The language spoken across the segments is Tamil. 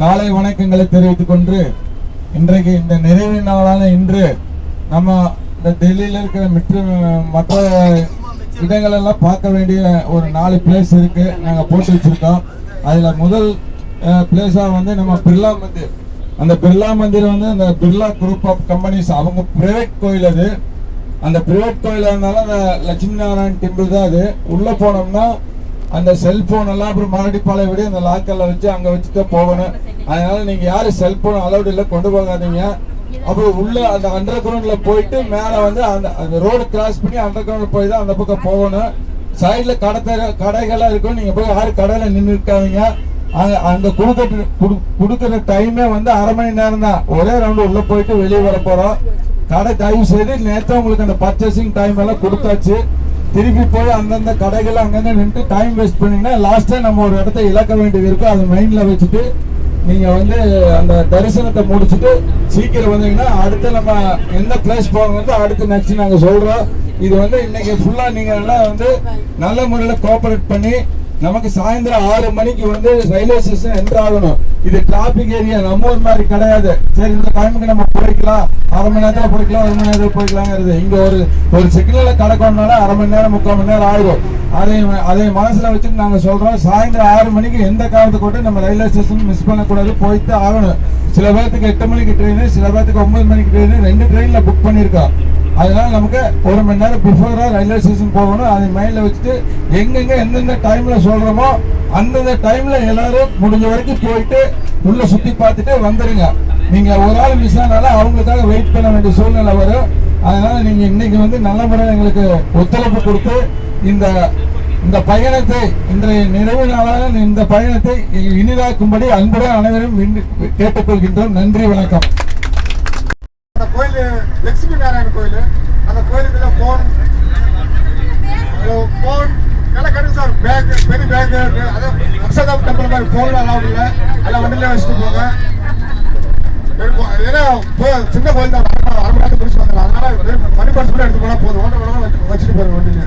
காலை வணக்கங்களை தெரிவித்துக் கொண்டு இன்றைக்கு இந்த நிறைவு நாளான இன்று நம்ம இந்த டெல்லியில இருக்கிற மற்ற மற்ற இடங்கள் எல்லாம் பார்க்க வேண்டிய ஒரு நாலு பிளேஸ் இருக்கு. நாங்க போட்டு வச்சிருக்கோம். அதுல முதல் பிளேஸா வந்து நம்ம பிர்லா மந்திர். அந்த பிர்லா மந்திர் வந்து அந்த பிர்லா குரூப் ஆஃப் கம்பெனிஸ் அவங்க பிரைவேட் கோயில் அது. அந்த பிரைவேட் கோயிலாக இருந்தாலும் அந்த லட்சுமி நாராயண் டெம்பிள் தான் அது. உள்ள போனோம்னா அந்த செல்போன் எல்லாம் அப்புறம் மறுபடி விட அந்த லாக்கர்ல வச்சு அங்க வச்சுட்டு போகணும். அதனால நீங்க யாரும் செல்போன் அலௌட் இல்ல கொண்டு போகாதீங்க. அப்புறம் உள்ள அந்த அண்டர் கிரவுண்ட்ல போயிட்டு மேல வந்து அந்த அந்த ரோடு கிராஸ் பண்ணி அண்டர் கிரவுண்ட் போய் தான் அந்த பக்கம் போகணும். சைட்ல கடை கடைகள்லாம் இருக்கும். நீங்க போய் யாரும் கடையில நின்று இருக்காதீங்க. அங்க அங்க கொடுக்க கொடுக்குற டைமே வந்து அரை மணி நேரம் தான். ஒரே ரவுண்டு உள்ள போயிட்டு வெளியே வர போறோம். கடை தயவு செய்து நேற்று உங்களுக்கு அந்த பர்ச்சேசிங் டைம் எல்லாம் கொடுத்தாச்சு. திருப்பி போய் அந்தந்த கடைகள் அங்கங்க நின்று டைம் வேஸ்ட் பண்ணீங்கன்னா லாஸ்டா நம்ம ஒரு இடத்த இழக்க வேண்டியது இருக்கும். அதை மைண்ட்ல வச்சுட்டு நீங்க வந்து அந்த தரிசனத்தை முடிச்சுட்டு சீக்கிரம் வந்தீங்கன்னா அடுத்து நம்ம எந்த பிளேஸ் போகணும் அடுத்து நெக்ஸ்ட் நாங்க சொல்றோம். இது வந்து இன்னைக்கு ஃபுல்லா நீங்க எல்லாம் வந்து நல்ல முறையில கோஆபரேட் பண்ணி நமக்கு சாயந்தரம் ஆறு மணிக்கு வந்து ரயில்வே ஸ்டேஷன் என்ட்ரு ஆகணும். இது டிராபிக் ஏரியா நம்ம ஊர் மாதிரி கிடையாது. சரி இந்த டைமுக்கு நம்ம போய்க்கலாம். அரை மணி நேரத்தில் போய்க்கலாம் ஒரு மணி நேரத்தில் போய்க்கலாங்கிறது. இங்க ஒரு ஒரு சிக்னல்ல கடக்கணும்னால அரை மணி நேரம் முக்கால் மணி நேரம் ஆயிரும் அதை அதை மனசுல வச்சுட்டு நாங்க சொல்றோம் சாயந்தரம் ஆறு மணிக்கு எந்த காலத்தை கொண்டு நம்ம ரயில்வே ஸ்டேஷன் மிஸ் பண்ணக்கூடாது போய்த்து ஆகணும். சில பேர்த்துக்கு எட்டு மணிக்கு ட்ரெயின் சில பேர்த்துக்கு ஒன்பது மணிக்கு ட்ரெயின் ரெண்டு ட்ரெயின்ல புக் பண்ணியிருக்கோம். அதனால நமக்கு ஒரு மணி நேரம் பிஃபோராக ரயில்வே ஸ்டேஷன் போகணும். அதை மைண்டில் வச்சுட்டு எங்கெங்க எந்தெந்த டைமில் சொல்கிறோமோ அந்தந்த டைமில் எல்லாரும் முடிஞ்ச வரைக்கும் போயிட்டு உள்ளே சுற்றி பார்த்துட்டு வந்துடுங்க நீங்கள் ஒரு ஆள் மிஸ் ஆனாலும் அவங்களுக்காக வெயிட் பண்ண வேண்டிய சூழ்நிலை வரும். அதனால் நீங்கள் இன்னைக்கு வந்து நல்ல முறையில் எங்களுக்கு ஒத்துழைப்பு கொடுத்து இந்த இந்த பயணத்தை இன்றைய நிறைவு நாளான இந்த பயணத்தை இனிதாக்கும்படி அன்புடன் அனைவரும் கேட்டுக்கொள்கின்றோம். நன்றி வணக்கம். லட்சுமி கோயில். அந்த கோயிலுக்குள்ள ஃபோன் ஃபோன் நல்லா கிடைக்கும் சார். பேக் பெரிய பேக் அதான் அக்ஷதாம் டெம்பிள் மாதிரி ஃபோன் அலௌட் இல்லை. எல்லாம் வண்டியில வச்சுட்டு போங்க. ஏன்னா சின்ன கோயில் தான். அரை மணி நேரத்துக்கு முடிச்சு வந்துடலாம் அதனால மணி பர்ஸ் மட்டும் எடுத்து போனால் போதும். ஒன்றரை மணி வச்சுட்டு போறோம் வண்டியில.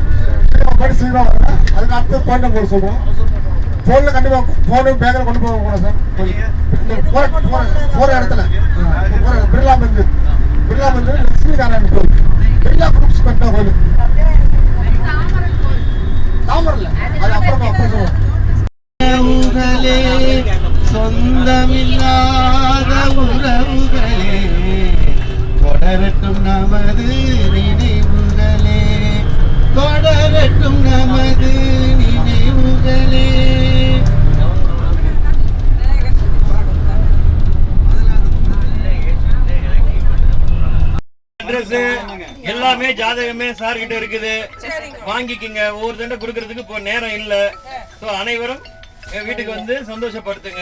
சீக்கிரம் போயிட்டு சீக்கிரம் வாங்க அதுக்கு அடுத்து போன் நம்பர் சொல்றோம் போன்ல கண்டிப்பா போனும் பேக்கில் கொண்டு போக கூடாது சார். இந்த போற இடத்துல. ஆ, போற பிர்லா மந்திர் பிர்லா மந்திர் லட்சுமி நாராயண கோயில் பிர்லா குரூப்ஸ் கட்டின கோயில் தாமரல்ல அது அப்புறமா அப்புறம் சொல்லுவோம் உறவுகளே சொந்தமில்லாத உறவுகளே தொடரட்டும் நமது நினைவுகளே தொடரட்டும் நமது நினைவுகளே அட்ரஸ் எல்லாமே ஜாதகமே சார் கிட்ட இருக்குது வாங்கிக்கங்க. ஒவ்வொரு தண்டை கொடுக்கறதுக்கு இப்போ நேரம் இல்ல. சோ அனைவரும் வீட்டுக்கு வந்து சந்தோஷப்படுத்துங்க.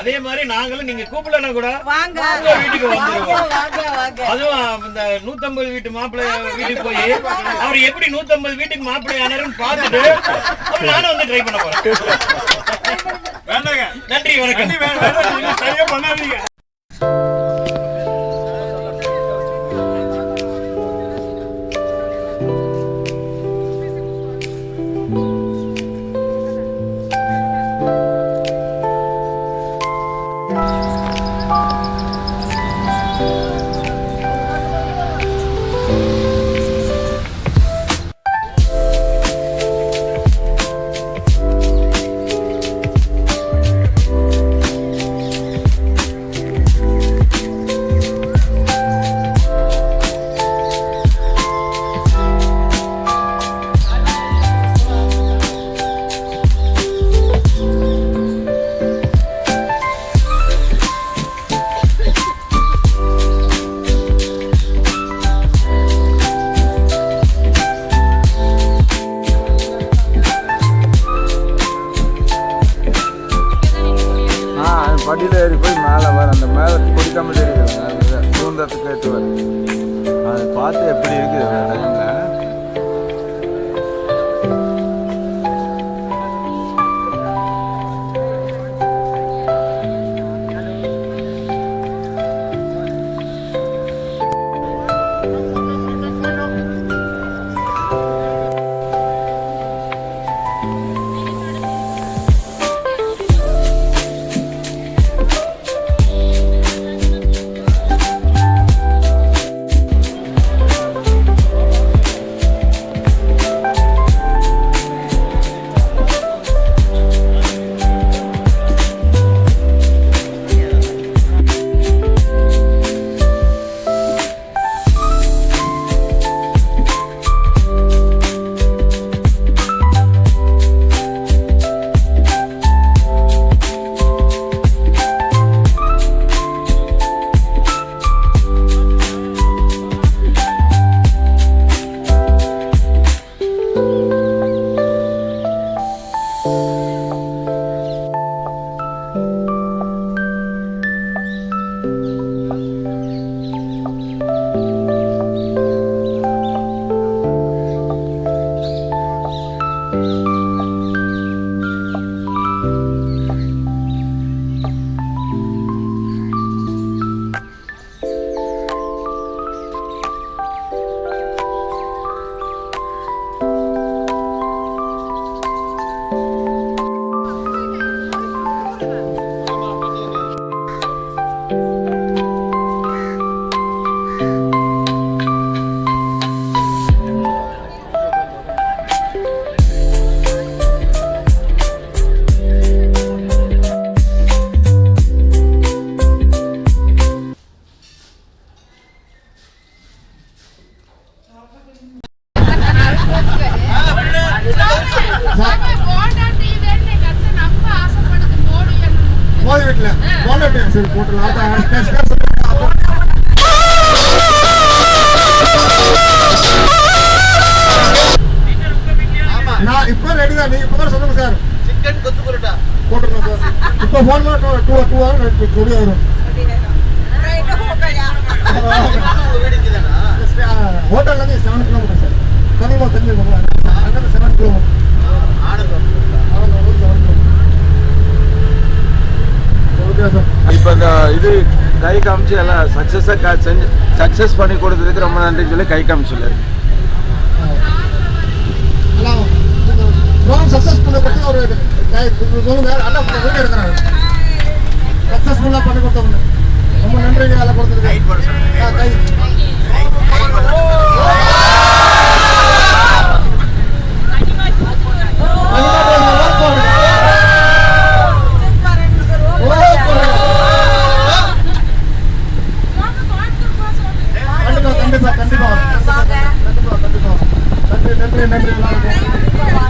அதே மாதிரி நாங்களும் நீங்க கூப்பிடலன்னா கூட உங்க வீட்டுக்கு வந்துருவோம். வாங்க வாங்க. அதுவும் இந்த நூத்தம்பது வீட்டு மாப்பிள்ளை வீட்டுக்கு போய் அவர் எப்படி நூத்தம்பது வீட்டுக்கு மாப்பிள்ளை ஆனாருன்னு பார்த்துட்டு நானும் வந்து ட்ரை பண்ண போறேன். நன்றி வணக்கம். சரியா பண்ணாதீங்க. போனட்டு சரி நான் இப்போ ரெடி தான் நீங்க இப்பதான் சொல்லுங்க sir chicken kothu parotta sir இப்போ போன் பண்ண டூ டூ டூ ஹவர் கொடி வரும் உங்க ஹோட்டல்ல இருந்து செவன் கிலோமீட்டர் சார் கனிமா தெரிஞ்சுக்கோங்க அங்கே செவன் கிலோமீட்டர் ஆனந்தம் ஓகே சார் இப்போ இந்த இது கை காமிச்சு எல்லாம் சக்ஸஸாக செஞ்சு சக்ஸஸ் பண்ணி கொடுத்ததுக்கு ரொம்ப நன்றின்னு சொல்லி கை காமிச்சுள்ளாரு சக்ஸஸ்ஃபுல்லாக பண்ணி கொடுத்தவங்க. ரொம்ப நன்றிங்க வேலை கொடுத்ததுக்கு. 对对对对对。